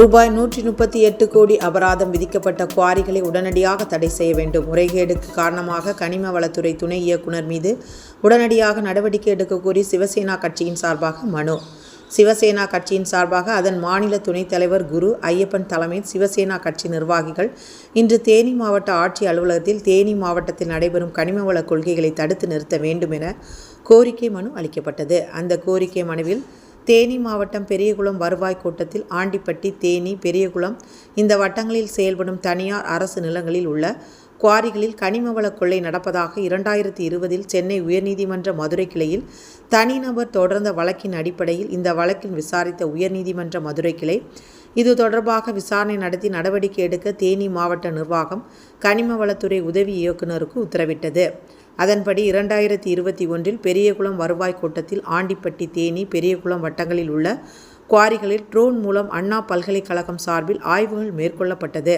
ரூபாய் நூற்றி முப்பத்தி எட்டு கோடி அபராதம் விதிக்கப்பட்ட குவாரிகளை உடனடியாக தடை செய்ய வேண்டும். முறைகேடுக்கு காரணமாக கனிம வளத்துறை துணை இயக்குனர் மீது உடனடியாக நடவடிக்கை எடுக்க கோரி சிவசேனா கட்சியின் சார்பாக மனு. சிவசேனா கட்சியின் சார்பாக அதன் மாநில துணைத் தலைவர் குரு ஐயப்பன் தலைமையில் சிவசேனா கட்சி நிர்வாகிகள் இன்று தேனி மாவட்ட ஆட்சி அலுவலகத்தில் தேனி மாவட்டத்தில் நடைபெறும் கனிமவள கொள்கைகளை தடுத்து நிறுத்த வேண்டும் என கோரிக்கை மனு அளிக்கப்பட்டது. அந்த கோரிக்கை மனுவில் தேனி மாவட்டம் பெரியகுளம் வருவாய் கூட்டத்தில் ஆண்டிப்பட்டி தேனி பெரியகுளம் இந்த வட்டங்களில் செயல்படும் தனியார் அரசு நிலங்களில் உள்ள குவாரிகளில் கனிமவள கொள்ளை நடப்பதாக இரண்டாயிரத்தி இருபதில் சென்னை உயர்நீதிமன்ற மதுரை கிளையில் தனிநபர் தொடர்ந்த வழக்கின் அடிப்படையில் இந்த வழக்கில் விசாரித்த உயர்நீதிமன்ற மதுரை கிளை இது தொடர்பாக விசாரணை நடத்தி நடவடிக்கை எடுக்க தேனி மாவட்ட நிர்வாகம் கனிமவளத்துறை உதவி இயக்குநருக்கு உத்தரவிட்டது. அதன்படி இரண்டாயிரத்தி இருபத்தி ஒன்றில் பெரியகுளம் வருவாய் கூட்டத்தில் ஆண்டிப்பட்டி தேனி பெரியகுளம் வட்டங்களில் உள்ள குவாரிகளில் ட்ரோன் மூலம் அண்ணா பல்கலைக்கழகம் சார்பில் ஆய்வுகள் மேற்கொள்ளப்பட்டது.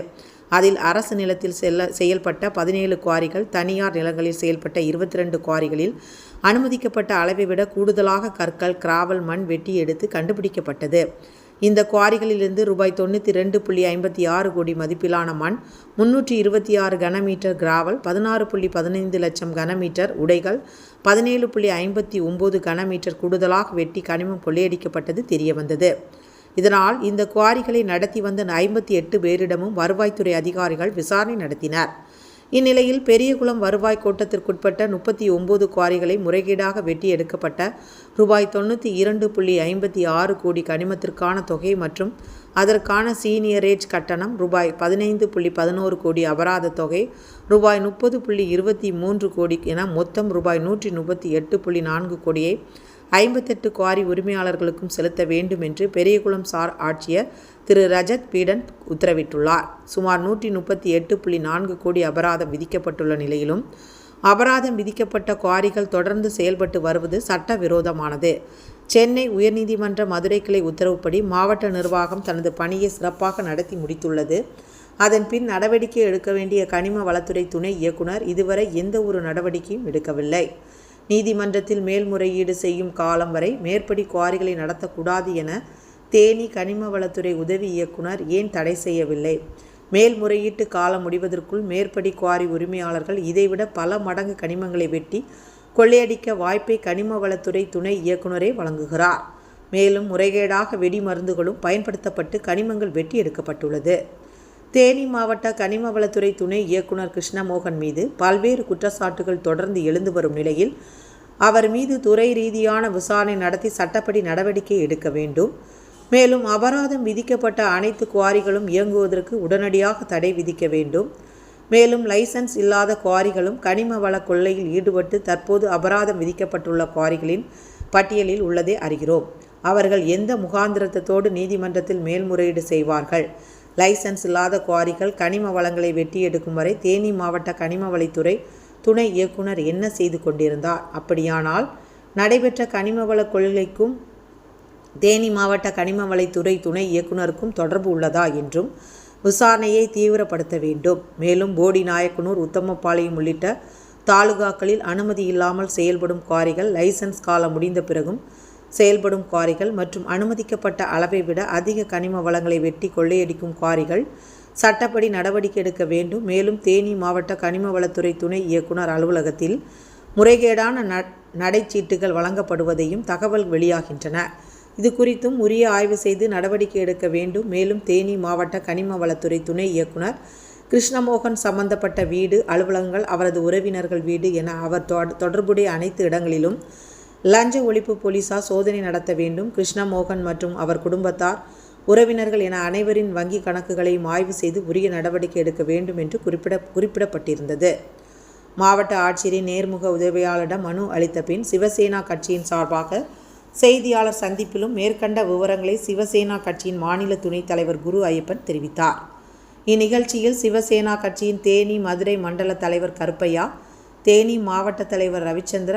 அதில் அரசு நிலத்தில் செல்ல செயல்பட்ட பதினேழு குவாரிகள் தனியார் நிலங்களில் செயல்பட்ட இருபத்தி ரெண்டு குவாரிகளில் அனுமதிக்கப்பட்ட அளவை விட கூடுதலாக கற்கள் கிராவல் மண் வெட்டி எடுத்து கண்டுபிடிக்கப்பட்டது. இந்த குவாரிகளிலிருந்து ரூபாய் தொண்ணூற்றி ரெண்டு புள்ளி ஐம்பத்தி ஆறு கோடி மதிப்பிலான மண் முன்னூற்றி இருபத்தி ஆறு கனமீட்டர் கிராவல் பதினாறு புள்ளி பதினைந்து லட்சம் கனமீட்டர் உடைகள் பதினேழு புள்ளி ஐம்பத்தி ஒம்பது கனமீட்டர் கூடுதலாக வெட்டி கனிமம் கொள்ளையடிக்கப்பட்டது தெரியவந்தது. இதனால் இந்த குவாரிகளை நடத்தி வந்த ஐம்பத்தி எட்டு பேரிடமும் வருவாய்த்துறை அதிகாரிகள் விசாரணை நடத்தினர். இந்நிலையில் பெரியகுளம் வருவாய் கோட்டத்திற்குட்பட்ட முப்பத்தி ஒன்பது குவாரிகளை முறைகேடாக வெட்டி எடுக்கப்பட்ட ரூபாய் தொண்ணூற்றி இரண்டு புள்ளி ஐம்பத்தி ஆறு கோடி கனிமத்திற்கான தொகை மற்றும் அதற்கான சீனியரேஜ் கட்டணம் ரூபாய் பதினைந்து புள்ளி பதினோரு கோடி அபராத தொகை ரூபாய் முப்பது புள்ளி இருபத்தி மூன்று கோடி என மொத்தம் ரூபாய் நூற்றி முப்பத்தி எட்டு புள்ளி நான்கு கோடியை ஐம்பத்தெட்டு குவாரி உரிமையாளர்களுக்கும் செலுத்த வேண்டும் என்று பெரியகுளம் சார் ஆட்சியர் திரு ரஜத் பீடன் உத்தரவிட்டுள்ளார். சுமார் நூற்றி முப்பத்தி எட்டு புள்ளி நான்கு கோடி அபராதம் விதிக்கப்பட்டுள்ள நிலையிலும் அபராதம் விதிக்கப்பட்ட குவாரிகள் தொடர்ந்து செயல்பட்டு வருவது சட்டவிரோதமானது. சென்னை உயர்நீதிமன்ற மதுரை கிளை உத்தரவுப்படி மாவட்ட நிர்வாகம் தனது பணியை சிறப்பாக நடத்தி முடித்துள்ளது. அதன் பின் நடவடிக்கை எடுக்க வேண்டிய கனிம வளத்துறை துணை இயக்குனர் இதுவரை எந்த ஒரு நடவடிக்கையும் எடுக்கவில்லை. நீதிமன்றத்தில் மேல்முறையீடு செய்யும் காலம் வரை மேற்படி குவாரிகளை நடத்தக்கூடாது என தேனி கனிம வளத்துறை உதவி இயக்குனர் ஏன் தடை செய்யவில்லை? மேல்முறையீட்டு காலம் முடிவதற்குள் மேற்படி குவாரி உரிமையாளர்கள் இதைவிட பல மடங்கு கனிமங்களை வெட்டி கொள்ளையடிக்க வாய்ப்பை கனிம வளத்துறை துணை இயக்குநரே வழங்குகிறார். மேலும் முறைகேடாக வெடி மருந்துகளும் பயன்படுத்தப்பட்டு கனிமங்கள் வெட்டி எடுக்கப்பட்டுள்ளது. தேனி மாவட்ட கனிம வளத்துறை துணை இயக்குனர் கிருஷ்ணமோகன் மீது பல்வேறு குற்றச்சாட்டுகள் தொடர்ந்து எழுந்து வரும் நிலையில் அவர் மீது துறை ரீதியான விசாரணை நடத்தி சட்டப்படி நடவடிக்கை எடுக்க வேண்டும். மேலும் அபராதம் விதிக்கப்பட்ட அனைத்து குவாரிகளும் இயங்குவதற்கு உடனடியாக தடை விதிக்க வேண்டும். மேலும் லைசன்ஸ் இல்லாத குவாரிகளும் கனிம வள கொள்ளையில் ஈடுபட்டு தற்போது அபராதம் விதிக்கப்பட்டுள்ள குவாரிகளின் பட்டியலில் உள்ளதே அறிகிறோம். அவர்கள் எந்த முகாந்திரத்தோடு நீதிமன்றத்தில் மேல்முறையீடு செய்வார்கள்? லைசன்ஸ் இல்லாத குவாரிகள் கனிம வளங்களை வெட்டி எடுக்கும் வரை தேனி மாவட்ட கனிம வளைத்துறை துணை இயக்குனர் என்ன செய்து கொண்டிருந்தார்? அப்படியானால் நடைபெற்ற கனிம வள கொள்கைக்கும் தேனி மாவட்ட கனிம வளைத்துறை துணை இயக்குனருக்கும் தொடர்பு உள்ளதா என்றும் விசாரணையை தீவிரப்படுத்த வேண்டும். மேலும் போடி நாயக்கனூர் உத்தமபாளையம் உள்ளிட்ட தாலுகாக்களில் அனுமதி இல்லாமல் செயல்படும் குவாரிகள் லைசன்ஸ் காலம் முடிந்த பிறகும் செயல்படும் குவாரிகள் மற்றும் அனுமதிக்கப்பட்ட அளவை விட அதிக கனிம வளங்களை வெட்டி கொள்ளையடிக்கும் குவாரிகள் சட்டப்படி நடவடிக்கை எடுக்க வேண்டும். மேலும் தேனி மாவட்ட கனிம வளத்துறை துணை இயக்குனர் அலுவலகத்தில் முறைகேடான நடைச்சீட்டுகள் வழங்கப்படுவதையும் தகவல் வெளியாகின்றன. இது குறித்தும் உரிய ஆய்வு செய்து நடவடிக்கை எடுக்க வேண்டும். மேலும் தேனி மாவட்ட கனிம வளத்துறை துணை இயக்குனர் கிருஷ்ணமோகன் சம்பந்தப்பட்ட வீடு அலுவலகங்கள் அவரது உறவினர்கள் வீடு என அவர் தொடர்புடைய அனைத்து இடங்களிலும் லஞ்ச ஒழிப்பு போலீசார் சோதனை நடத்த வேண்டும். கிருஷ்ணமோகன் மற்றும் அவர் குடும்பத்தார் உறவினர்கள் என அனைவரின் வங்கி கணக்குகளையும் ஆய்வு செய்து உரிய நடவடிக்கை எடுக்க வேண்டும் என்று குறிப்பிட குறிப்பிடப்பட்டிருந்தது. மாவட்ட ஆட்சியரின் நேர்முக உதவியாளரிடம் மனு அளித்த பின் சிவசேனா கட்சியின் சார்பாக செய்தியாளர் சந்திப்பிலும் மேற்கண்ட விவரங்களை சிவசேனா கட்சியின் மாநில துணைத் தலைவர் குரு ஐயப்பன் தெரிவித்தார். இந்நிகழ்ச்சியில் சிவசேனா கட்சியின் தேனி மதுரை மண்டல தலைவர் கருப்பையா தேனி மாவட்ட தலைவர் ரவிச்சந்திரன்